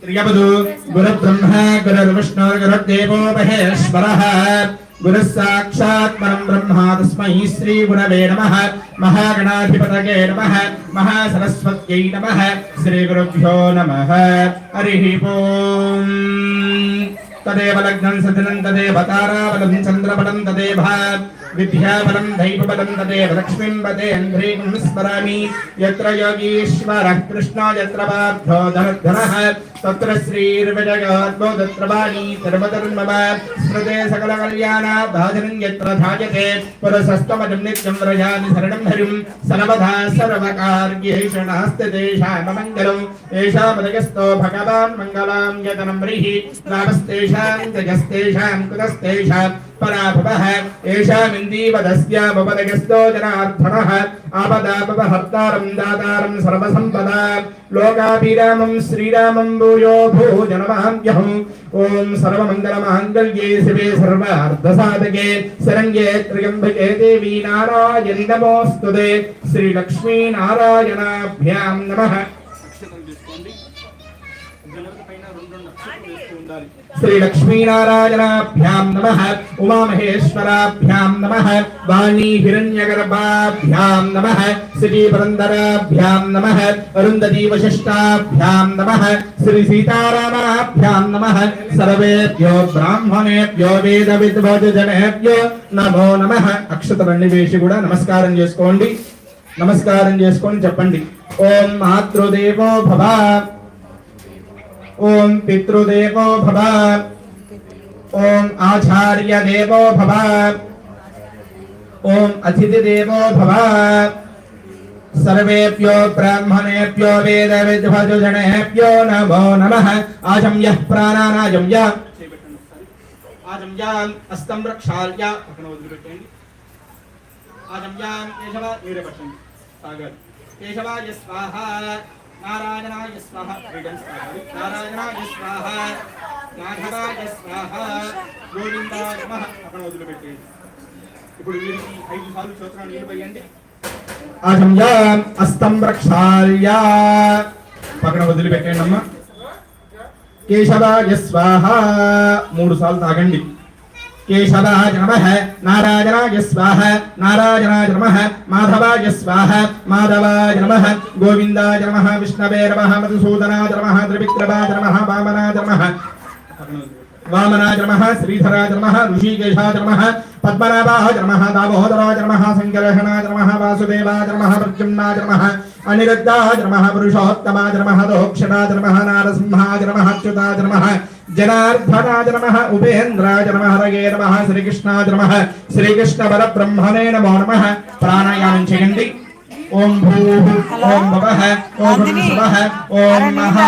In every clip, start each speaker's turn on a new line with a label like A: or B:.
A: प्रियपदु गुरुब्रह्मा गुरुर्विष्णु गुरुर्देवोपहेश्वरः श्री साक्षात् नम ब्रह्मा तस्मै श्रीगुरवे नमः। महागणाधिपतये नमः। महासरस्वत्यै नमः। श्रीगुरुभ्यो नमः। हरिः तदेव लग्नं सजनं तदेव ताराबलं तदेव विद्यावरं दैवपदं तदे लक्ष्मीं पदे अन्द्रीं स्मरामि यत्र योगीश्वरः कृष्णो यत्र बाब्धो धनः तत्र श्रीर्विजगात्मो तत्र वाणी सर्वधर्मव स्मृते सकलकल्याणा भाजनं यत्र धायते पुरसस्तमजं नित्यं व्रजामि शरणं हरिं। सर्वधा सर्वकार्येषणास्ति तेषाममङ्गलम् एषा पदयस्तो भगवान् मङ्गलां यतनं व्रीहि नामस्तेषां जगस्तेषां कृतस्तेषां पराभवः। येषामिन्दीवदस्यामुपदगस्तो जनार्दनः आपदापवहर्तारम् दातारम् सर्वसम्पदा। लोकाभिरामम् श्रीरामम् भूयो भूजनमहम्यहम् ॐ सर्वमङ्गलमाङ्गल्ये शिवे सर्वार्धसाधके। शरङ्गे त्र्यम्बके देवी नारायणि नमोऽस्तु ते। श्रीलक्ष्मीनारायणाभ्याम् नमः। శ్రీ లక్ష్మీనారాయణాభ్యాం నమ ఉమామహేశ్వరాభ్యాం నమ వాణీ హిరణ్యగర్భాభ్యాం నమ శ్రీ పురందరాభ్యాం నమ అరుంధదీవశిష్టాభ్యాం నమ శ్రీ సీతారామాభ్యాం నమ సర్వేభ్యో బ్రాహ్మణేభ్యో వేద విద్వజనేభ్యో నమో నమ. అక్షతలన్నీ వేసి కూడా నమస్కారం చేసుకోండి. నమస్కారం చేసుకొని చెప్పండి. ఓం మాతృదేవో భవ ओम पितृदेवो भव ओम आचार्य आचार्यदेवो भव ॐ अतिथिदेवो भव सर्वेभ्यो ब्राह्मणेभ्यो वेद विद्वजनेभ्यो नमो नमः। आज़म यः प्राणानाजं य। आजम्याम् अस्तं रक्षाल्य आजम्याम् केशव निरपठन् सागर। केशवाय स्वाहा నారాయణాయ స్వాహ నారాయణాయ స్వాహ మాధవాయ స్వాహ గోవిందాయ నమః అక్కడ వదిలిపెట్టేయండి ఇప్పుడు వీరికి ఐదు సార్లు స్తోత్రాలు నీళ్ళు పోయండి అస్తం రక్షాల్య పక్కన వదిలిపెట్టండి అమ్మా. కేశవాయ స్వాహ। మూడు సార్లు తాగండి. केशवः नमः नारायणाय स्वाह, नारायणाय नमः, माधवाय स्वाह, माधवाय नमः, गोविन्दाय नमः, विष्णवे नमः, मधुसूदनाय नमः, त्रिविक्रमाय नमः, वामनाय नमः वामनाय नमः, श्रीधराय नमः, ऋषिकेशाय नमः, पद्मनाभाय नमः, दामोदराय नमः सङ्कर्षणाय नमः, वासुदेवाय नमः, प्रद्युम्नाय नमः, अनिरुद्धाय नमः, पुरुषोत्तमाय नमः, दोक्षणाय नमः, नारसिंहाय नमः, अच्युताय नमः జనార్దనాయ నమ ఉపేంద్రాయ నమ హరగే నమ శ్రీకృష్ణాయ నమ శ్రీకృష్ణ పర బ్రహ్మణే నమో నమ. ప్రాణాయామం చేయండి. ఓం భూః ఓం భవః ఓం శివః ఓం మహః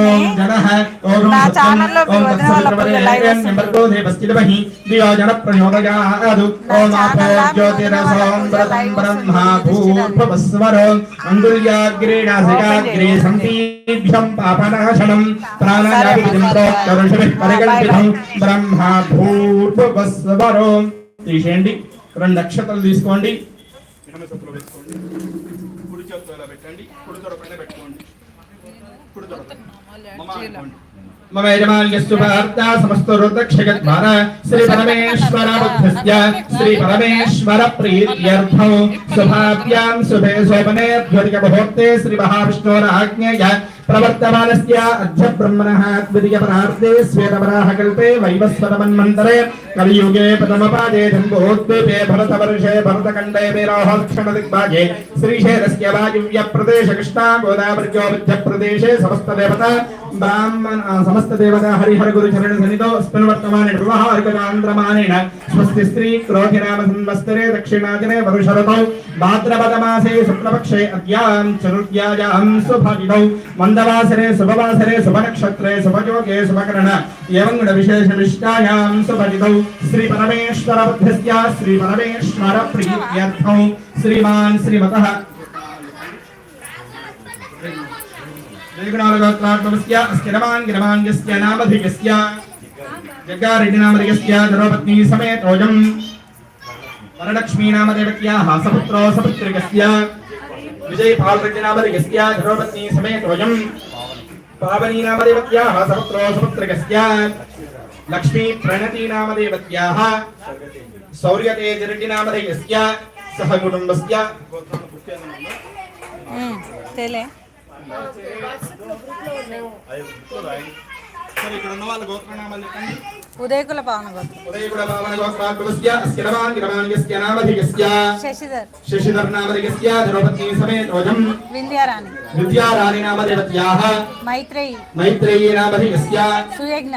A: ఓం జనః ఓం నా ఛానల్లో మీరు వదిన వాళ్ళప్పుడు లైవ్ వస్తుంది దేవస్థితమహి దియో జన ప్రయోగయాదు ఓం ఆపో జ్యోతిరసం బ్రతం బ్రహ్మా భూర్భవస్వరం అంగుల్యాగ్రేణాసికాగ్రే సంపీభ్యం పాపనాశనం. ప్రాణాయాభిధిం ప్రోక్తరుషభిః పరిగణితం బ్రహ్మా భూర్భవస్వరం. తీసేయండి. రెండు నక్షత్రాలు తీసుకోండి. ఎనభై చెప్పులు వేసుకోండి కుడి చేతులు ఇలా పెట్టండి కుడి తొడ పైన పెట్టుకోండి కుడి తొడ మమ్మ मम यजमान्यस्तुभार्ता समस्तरुद्रक्षगद्वारा श्रीपरमेश्वरबुद्धस्य श्रीपरमेश्वरप्रीत्यर्थौ शुभाभ्यां शुभे शोभने द्वितीयमुहूर्ते श्रीमहाविष्णोराज्ञया प्रवर्तमानस्य अध्यब्रह्मणः द्वितीयपरार्थे श्वेतवराहकल्पे वैवस्वतमन्मन्तरे कलियुगे प्रथमपादे धम्भोत्पे भरतवर्षे, भरतखण्डे वेराहक्षणदिग्भागे श्रीशैलस्य वायुव्यप्रदेशकृष्णा गोदावृज्योमध्यप्रदेशे समस्तदेवता, ब्राह्मण समस्तदेवता हरिहरगुरुचरणसनितो अस्मिन् वर्तमानेण व्यवहारिकचान्द्रमानेण स्वस्ति स्त्री क्रोधिरामसंवत्सरे दक्षिणादिने वरुशरतौ भाद्रपदमासे शुक्लपक्षे अद्यां चतुर्यायां सुभागितौ मन्दवासरे शुभवासरे शुभनक्षत्रे शुभयोगे शुभकरण, एवं गुणविशेषनिष्ठायां सुभजितौ श्री परमेश्वर बुद्धस्य श्री परमेश्वर प्रीत्यर्थं श्रीमान श्रीमतः ऋगुणालगोत्रात्मस्य धरोपत्नी समेतोऽयम् वरलक्ष्मीनामदेवत्याः सपुत्रो सपुत्रिकस्य। विजयपालरज्जनामधिकस्य లక్ష్మీ ప్రణతి నామదేవత్యాహ. శౌర్యతేజరెడ్డి నామధేయస్య. సహ కుటుంబస్య.
B: తెలే. ఉదయకుల పావన
A: ఉదయకుల పావన గోత్రాత్మస్య అస్య నమాన్ గిరమాన్యస్య
B: శశిధర్.
A: శశిధర్ నామధిగస్య ద్రౌపది సమేతోజం
B: వింధ్యారాణి.
A: వింధ్యారాణి నామదేవత్యాః
B: మైత్రేయి. సుయజ్ఞ.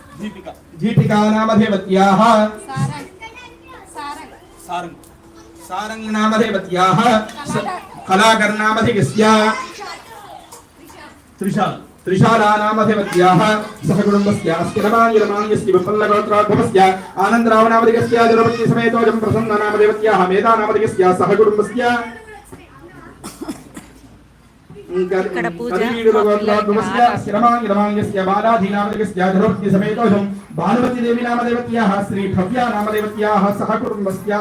A: दीपिका। नामधेवत्याः सारंग। सारंग। नामधेवत्याः स- कलाकर। नामधिकस्य त्रिशाल त्रिशाला नामधेवत्याः सह कुटुम्बस्य अस्य रमाङ्गिरमाङ्गस्य विपल्लगोत्रोद्भवस्य आनन्दराव नामधिकस्य जलपति समेतोजं मेधा नामधिकस्य सह कुटुम्बस्य ఇక్కడ పూజ భానుమతిదేవి నామదేవత్యా శ్రీ భవ్యా నామదేవత్యా సహ కుటుంబస్య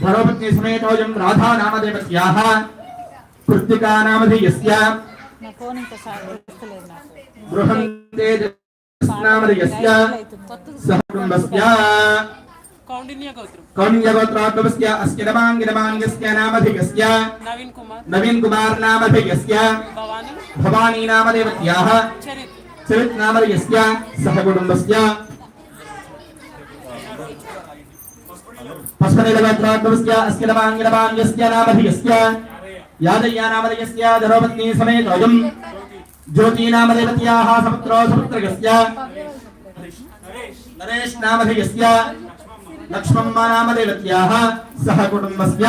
A: ధరోపత్ని సమేతోయం రాధా నామదేవత్యా కృత్తికా నామధేయస్య బృహంతే నామధేయస్య
B: సహ కుటుంబస్య
A: कौण्डिन्यगोत्रस्य अस्य नवाङ्गिनवाङ्गस्य नामधिकस्य। नवीन कुमार। नवीन कुमार नामधिकस्य। भवानी। भवानी नाम चरित। चरित नामधिकस्य सह कुटुम्बस्य अस्य नवाङ्गिनवाङ्गस्य नामधिकस्य। यादय्या नामधिकस्य धरोपत्नी समेतोऽयम् ज्योति नाम सपुत्रो सपुत्रकस्य। नरेश। नामधिकस्य लक्ष्मम्मा नामदेवत्याः सह कुटुम्बस्य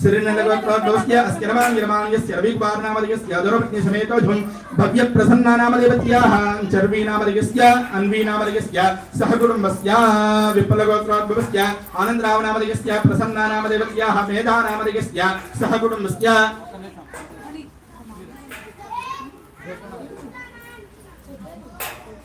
A: श्रीनन्दगोत्रोद्भवस्य अस्य रमाङ्गिरमाङ्गस्य रविकुमार नामधेयस्य धरोपत्नी समेतोजं भव्यप्रसन्ना नामदेवत्याः चर्वी नामधेयस्य अन्वी नामधेयस्य सह कुटुम्बस्य विप्लगोत्रोद्भवस्य आनन्दराव नामधेयस्य प्रसन्ना नामदेवत्याः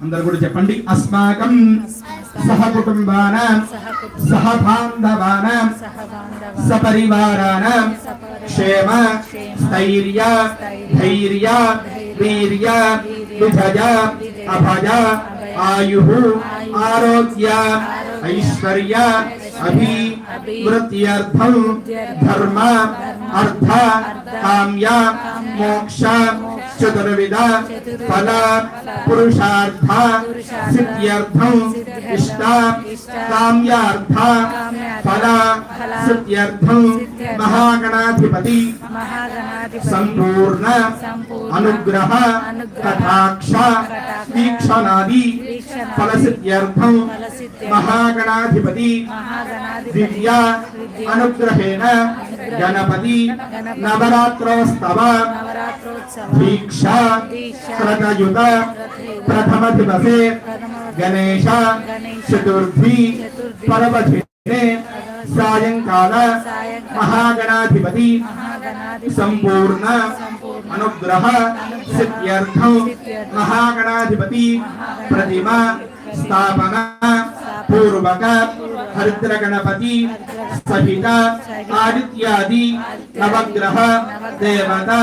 A: అందరు కూడా చెప్పండి. అస్మాకం సహ కుటుంబానాం సహ బాంధవానాం సపరివారాణం క్షేమ స్థైర్య ధైర్య వీర్య విభజ అభజ ఆయు ఆరోగ్య ఐశ్వర్య अभी वृत्त्यर्थम धर्म, अर्थ, काम्या, मोक्ष चतुर्विदा फल, पुरुषार्थ सिद्ध्यर्थम इष्टा, काम्यार्थ, फल सिद्ध्यर्थम महागणाधिपति, संपूर्ण अनुग्रह कथाक्ष वीक्षणादि महागणाधिपति दिव्या अनुग्रहेण गणपति नवरात्रोत्सव दीक्षा प्रथम दिवसे गणेश चतुर्थी पर्वधि सायंकाल महागणाधिपति संपूर्ण अनुग्रह सिद्ध्यर्थ महागणाधिपति प्रतिमा स्थापना पूर्वक हरिद्रगणपति सहित आदित्यादि नवग्रह देवता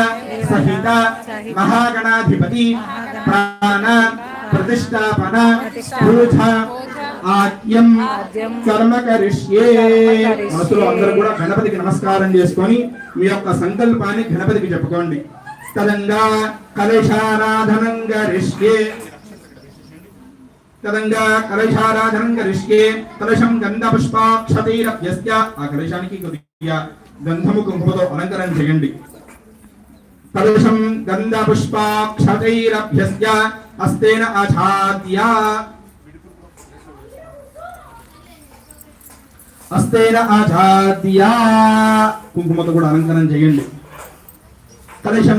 A: सहित महागणाधिपति प्राण प्रतिष्ठापना पूजा ఆద్యం కర్మ కరిష్యే. మనసులో అందరూ కూడా గణపతికి నమస్కారం చేసుకొని మీ యొక్క సంకల్పాన్ని గణపతికి చెప్పుకోండి. తదంగా కలశారాధనం గరిష్యే తదంగా కలశారాధనం కరిష్యే. కలశం గంధ పుష్పాక్షతైరభ్యస్య ఆ కలశానికి కొద్దిగా గంధము కుంకుమతో అలంకరణ చేయండి. కలశం గంధ పుష్పాక్షతైరభ్యస్య హస్తేన ఆఛాద్య హస్తేన ఆఛాద్య కుంకుమతో కూడా అలంకరణ చేయండి. కలశం